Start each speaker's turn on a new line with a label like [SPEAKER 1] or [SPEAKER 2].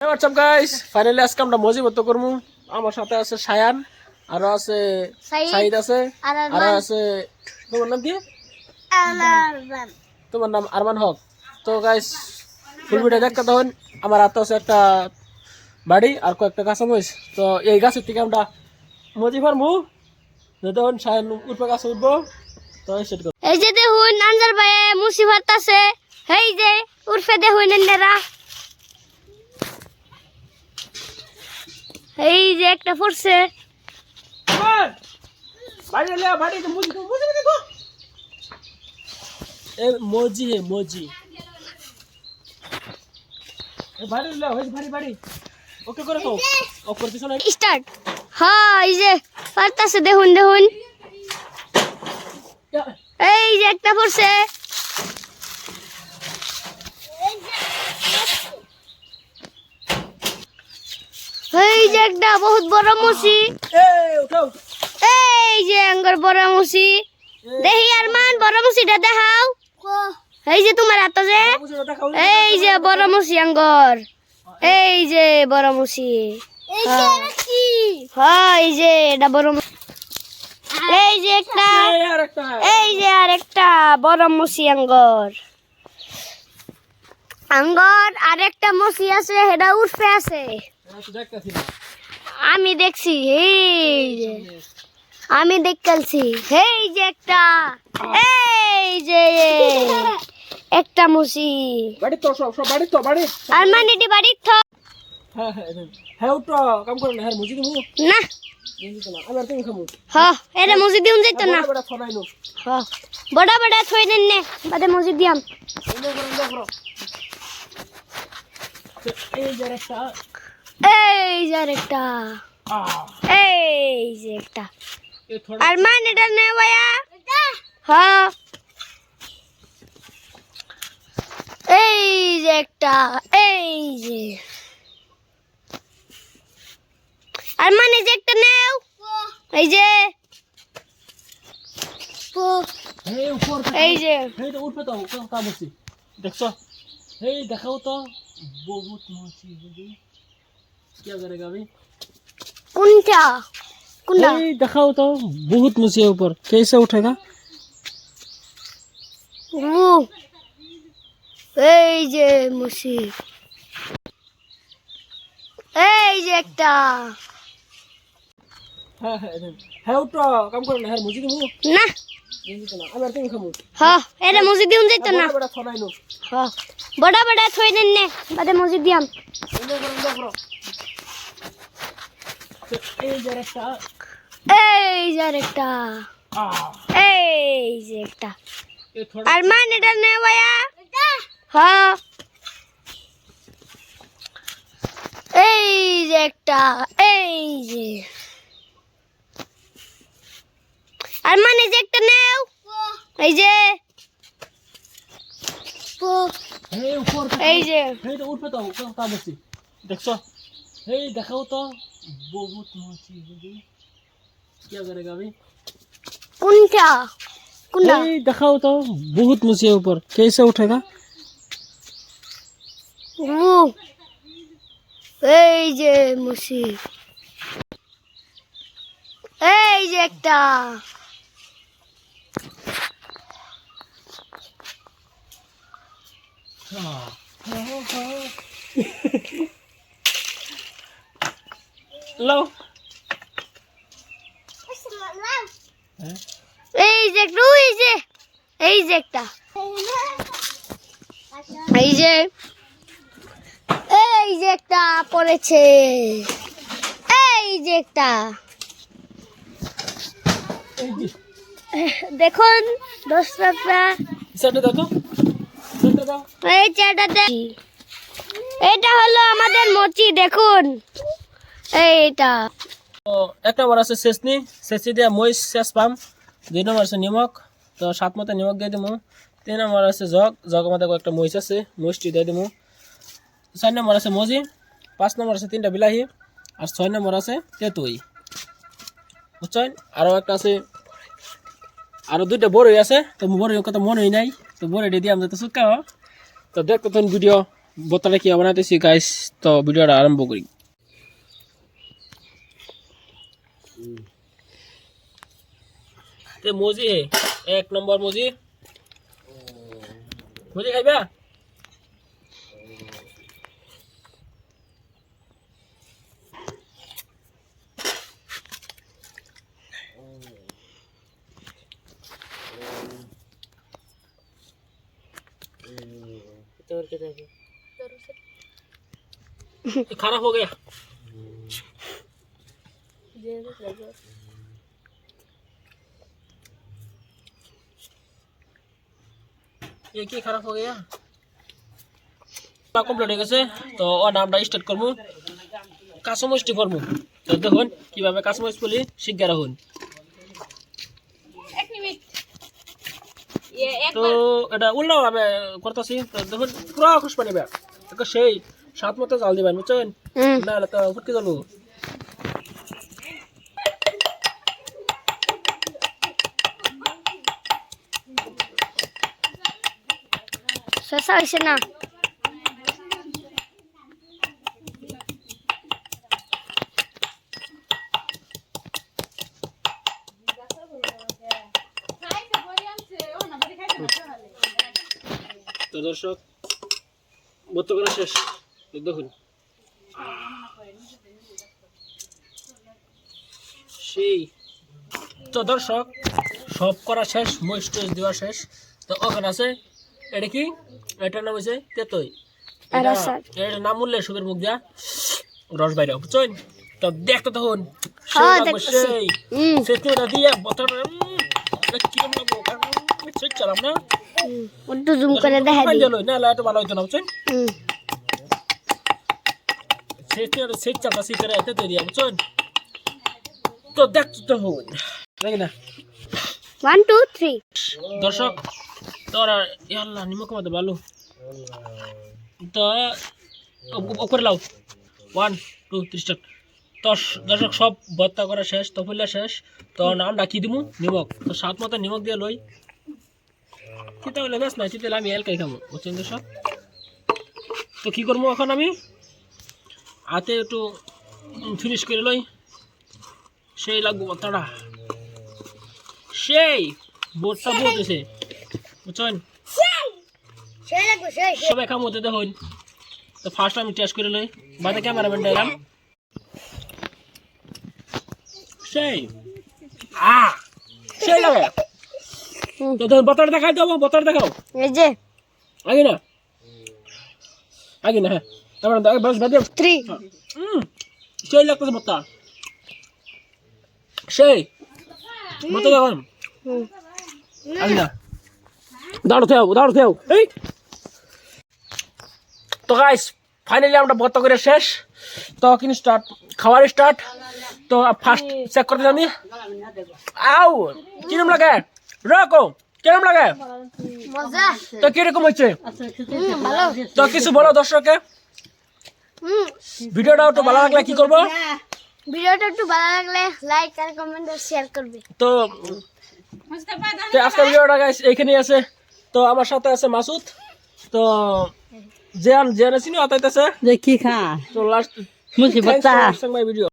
[SPEAKER 1] WhatsApp guys finally আজকে আমরা মজিবত করব আমার সাথে আছে সায়ান আরও আছে
[SPEAKER 2] সাইদ,
[SPEAKER 1] আছে
[SPEAKER 2] আর
[SPEAKER 1] আছে তোমার নাম কি? তোমার নাম আরমান হক। তো গাইস ফুল ভিডিও দেখতে তখন আমার হাতে আছে একটা বাড়ি আর কয়েকটা কাঁচামরিচ তো এই গাছের থেকে আমরা মজি ফার্মু তখন সায়ান উঠবে গাছে উঠবো। তো সেট করব
[SPEAKER 2] এই যে দেখুন আনজার আছে এই যে উর্ফে দেখুন এনারা এই যে একটা পড়ছে।
[SPEAKER 1] মজি মজি। হে ওকে করে তো ও
[SPEAKER 2] স্টার্ট হ্যাঁ এই যে পারতাছে দেখুন দেখুন। এই যে একটা পড়ছে। এই যে একটা বহুত বড় মুসি এই যে আঙ্গর বড় মুসি দেখি আর মান বড় মুসিটা দেখাও এই যে তোমার হাতে যে এই যে বড় মুসি আঙ্গর এই যে বড় মুসি হ্যাঁ এই যে এটা বড়। এই যে একটা এই যে আর একটা বড় মুসি আঙ্গর আঙ্গর আর একটা মুসি আছে সেটা উঠতে আছে আমি দেখছি এই যে। আমি দেখছি এই যে একটা এই যে। একটা মুসি।
[SPEAKER 1] বাড়ি তো সব সব বাড়ি তো বাড়ি
[SPEAKER 2] আর মানিটি বাড়ি থ
[SPEAKER 1] হ্যাঁ হ্যাঁ হ্যাঁ। উঠো কাম করো না হ্যাঁ মজি দিমু।
[SPEAKER 2] না।
[SPEAKER 1] মজি তো না আমি আর তুমি খামু।
[SPEAKER 2] হ এটা মুসি দিউন যাইতো না।
[SPEAKER 1] বড় ফনাই নো
[SPEAKER 2] হ বড় বড় থই দেন নে বাদে মুসি দিয়াম।
[SPEAKER 1] তো এই যে একটা
[SPEAKER 2] এই যে আর একটা এই যে একটা। আর মানিটা নে ভাইয়া। হ। এই যে একটা এই যে। আর মানে যে একটা নেও। এই যে।
[SPEAKER 1] এই
[SPEAKER 2] যে।
[SPEAKER 1] এই তো উঠবে তো দেখছ? এই দেখাও তো। বহুত মজি বুঝি কি করেগা আমি
[SPEAKER 2] কোনটা কোনটা
[SPEAKER 1] এই দেখাও তো বহুত मछली है ऊपर कैसे उठेगा
[SPEAKER 2] ও এই যে মুসি এই যে একটা
[SPEAKER 1] হ্যাঁ হ্যাঁ হ্যাঁ উঠো কাম করো না হ্যাঁ মুজি দিমু
[SPEAKER 2] না
[SPEAKER 1] মুজি তো না আমি আর তুমি খামু
[SPEAKER 2] হ এটা মুজি দিউন যাইতো না
[SPEAKER 1] বড় বড় ফনাই নো
[SPEAKER 2] হ বড় বড় থই দেন নে বাদে মুজি দিয়াম
[SPEAKER 1] এই যে একটা
[SPEAKER 2] এই যে আর একটা এই যে একটা। আর মানেটা নে ভাইয়া। এই যে একটা এই যে। আর মানে যে একটা নেও। এই যে।
[SPEAKER 1] দেখছ? এই দেখাও তো। বহুত मछली বুঝি কি করেগা আমি
[SPEAKER 2] কোনটা কোনটা
[SPEAKER 1] এই দেখাও তো বহুত मछली है ऊपर कैसे उठेगा
[SPEAKER 2] ও এই যে মুসি এই যে একটা
[SPEAKER 1] লো
[SPEAKER 2] এই যে একটা ওই যে এই যে একটা। এই যে এই যে একটা পড়েছে। এই যে একটা।
[SPEAKER 1] এই
[SPEAKER 2] দেখুন
[SPEAKER 1] সেটা দাও
[SPEAKER 2] এই চেটাতে এটা হলো আমাদের মচি দেখুন। এইটা।
[SPEAKER 1] তো এক নম্বর আছে চেচনি চেচনি দিয়ে মই চেচ পাম। দুই নম্বর আছে নিমখ তো সাত মতো নিমখ দিয়ে দিমু। তিন নম্বর আছে জগ জগের মধ্যে কয়েকটা মহিষ আছে, মহিষটি দিয়ে দিমু। চার নম্বর আছে মজি, পাঁচ নম্বর আছে তিনটা বিলাহী আর ছয় নম্বর আছে তেঁতুই। বুঝছেন আরও একটা আছে আরও দুইটা বড়ই আছে, তো বড়ই কথা মনেই নাই। তো বড়ই দিয়ে আমি যাতে শুকাও তো দেখতে ভিডিও বোতলে কি বানাইতেছি গাইস তো ভিডিওটা আরম্ভ করি তে মজি হে এক নম্বর মজি মজি খাইবা ये खराब हो गया ये কি খারাপ হয়ে গেয়া কমপ্লিট হয়ে গেছে তো ও নামটা স্টার্ট করব। কাঁচামরিচটি করব। তো দেখুন কীভাবে কাঁচামরিচ বলি শিখে রাখুন তো এটা উল্টো ভাবে করতেছি তো দেখুন পুরো খুশ পানিবে সেই সাত মতো জাল দিবেন বুঝছেন? না তো ফুটকে যাব
[SPEAKER 2] শসা হয়েছে না।
[SPEAKER 1] তো দর্শক ভর্তি করা শেষ। দেখুন। সেই। তো দর্শক, সব করা শেষ স্টেজ দেওয়া শেষ। তো ওখানে আছে এটা কি? এটার নাম হচ্ছে তেতই। এটা এটার নাম উঠলে সুখের মুখ দিয়া রস বাইরে বুঝছেন? তো দেখতে তখন
[SPEAKER 2] দেখতেছি। হুম।
[SPEAKER 1] দিয়ে বোতল কিরম লাগবো চেক চালাম না।
[SPEAKER 2] একটু জুম করে দেখা দিই।
[SPEAKER 1] না লাইট ভালো হইতো না বুঝছেন?
[SPEAKER 2] হুম।
[SPEAKER 1] সেট চাপা সি করে এতে তৈরি বুঝছেন? তো দেখতে তো হন না?
[SPEAKER 2] ওয়ান টু থ্রি
[SPEAKER 1] দর্শক তোরা ইয়াল্লা নিমক মতো ভালো তো উপরে লাও ওয়ান টু থ্রি স্টার্ট তো দর্শক সব ভর্তা করা শেষ তো ফুললে শেষ তো নাম ডাকি দিমু নিমক তো সাত মতো নিমক দিয়ে লই চিন্তা করলে বেশ না চিন্তা আমি এলকাই খাব বুঝছেন দর্শক তো কী করব এখন আমি হাতে একটু ফিনিশ করে লই সেই লাগবো ভর্তাটা সেই বোর্ডটা বলতেছে বুঝছেন? সবাই খাম হতে দেখুন। তো ফার্স্ট আমি টেস্ট করে লই। বাদে ক্যামেরাম্যান এলাম। সেই। আ! সেই লাগে। তো দেখুন বোতল দেখাই দেবো বোতল দেখাও।
[SPEAKER 2] এই যে।
[SPEAKER 1] আগে না। আগে না হ্যাঁ। তারপরে দাও, বাস বাদ
[SPEAKER 2] থ্রি
[SPEAKER 1] হুম। সেই লাগতেছে বোতল সেই। বোতল দেখুন
[SPEAKER 2] হুম।
[SPEAKER 1] আগে না। দাঁড়ো থেও দাঁড়ো থেও এই! তো গাইস ফাইনালি আমরা ভর্তা করে শেষ। তো কিন্তু স্টার্ট খাওয়ার স্টার্ট তো ফার্স্ট চেক করতে জানি। আও কিরম লাগে? রাখো কিরম লাগে? তো কীরকম হচ্ছে তো কিছু বলো দর্শককে। ভিডিওটা একটু ভালো লাগলে কি করব?
[SPEAKER 2] ভিডিওটা একটু ভালো লাগলে লাইক আর কমেন্ট আর শেয়ার করবে।
[SPEAKER 1] তো আজকের ভিডিওটা গাইস এইখানেই আছে। তো আমার সাথে আছে মাসুদ। তো জেন জেয়ান চিনি যে
[SPEAKER 3] কি খা?
[SPEAKER 1] তো লাস্ট
[SPEAKER 3] মুসিবত
[SPEAKER 1] ভিডিও